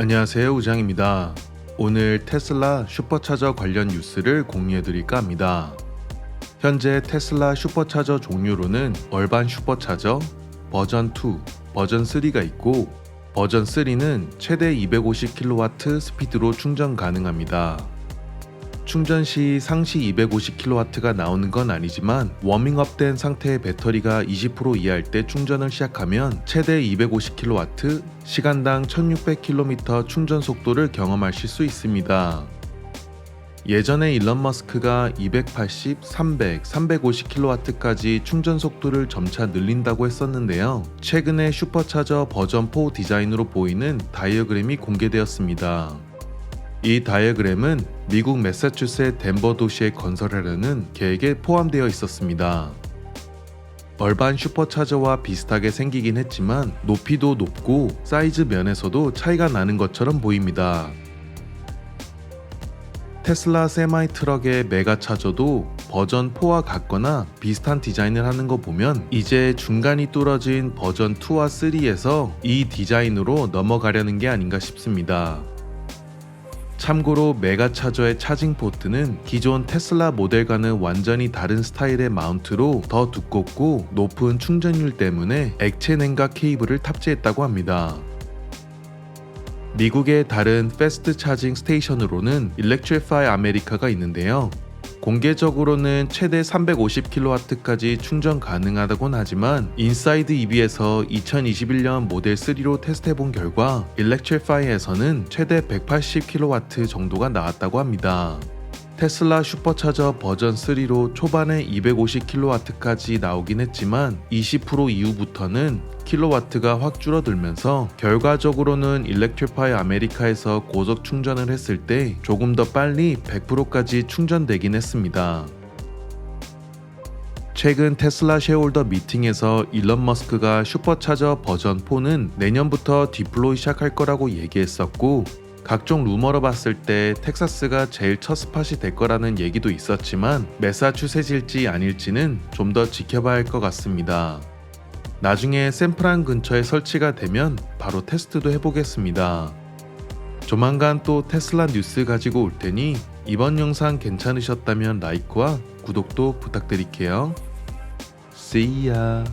안녕하세요 우장입니다. 오늘 테슬라 슈퍼차저 관련 뉴스를 공유해 드릴까 합니다. 현재 테슬라 슈퍼차저 종류로는 얼반 슈퍼차저, 버전 2, 버전 3가 있고 버전 3는 최대 250kW 스피드로 충전 가능합니다. 충전 시 상시 250kW가 나오는 건 아니지만 워밍업된 상태의 배터리가 20% 이하일 때 충전을 시작하면 최대 250kW, 시간당 1600km 충전 속도를 경험하실 수 있습니다. 예전에 일론 머스크가 280, 300, 350kW까지 충전 속도를 점차 늘린다고 했었는데요. 최근에 슈퍼차저 버전 4 디자인으로 보이는 다이어그램이 공개되었습니다. 이 다이어그램은 미국 매사추셋 덴버 도시에 건설하려는 계획에 포함되어 있었습니다. 얼반 슈퍼차저와 비슷하게 생기긴 했지만 높이도 높고 사이즈 면에서도 차이가 나는 것처럼 보입니다. 테슬라 세마이 트럭의 메가 차저도 버전 4와 같거나 비슷한 디자인을 하는 거 보면 이제 중간이 뚫어진 버전 2와 3에서 이 디자인으로 넘어가려는 게 아닌가 싶습니다. 참고로 메가 차저의 차징 포트는 기존 테슬라 모델과는 완전히 다른 스타일의 마운트로 더 두껍고 높은 충전율 때문에 액체 냉각 케이블을 탑재했다고 합니다. 미국의 다른 패스트 차징 스테이션으로는 일렉트리파이 아메리카가 있는데요. 공개적으로는 최대 350kW까지 충전 가능하다곤 하지만 인사이드 EV에서 2021년 모델 3로 테스트해본 결과 일렉트리파이에서는 최대 180kW 정도가 나왔다고 합니다. 테슬라 슈퍼차저 버전 3로 초반에 250kW까지 나오긴 했지만 20% 이후부터는 킬로와트가 확 줄어들면서 결과적으로는 일렉트리파이 아메리카에서 고속 충전을 했을 때 조금 더 빨리 100%까지 충전되긴 했습니다. 최근 테슬라 쉐홀더 미팅에서 일론 머스크가 슈퍼차저 버전 4는 내년부터 디플로이 시작할 거라고 얘기했었고 각종 루머로 봤을 때 텍사스가 제일 첫 스팟이 될 거라는 얘기도 있었지만 매사추세질지 아닐지는 좀 더 지켜봐야 할 것 같습니다. 나중에 샌프란 근처에 설치가 되면 바로 테스트도 해보겠습니다. 조만간 또 테슬라 뉴스 가지고 올 테니 이번 영상 괜찮으셨다면 라이크와 구독도 부탁드릴게요. See ya.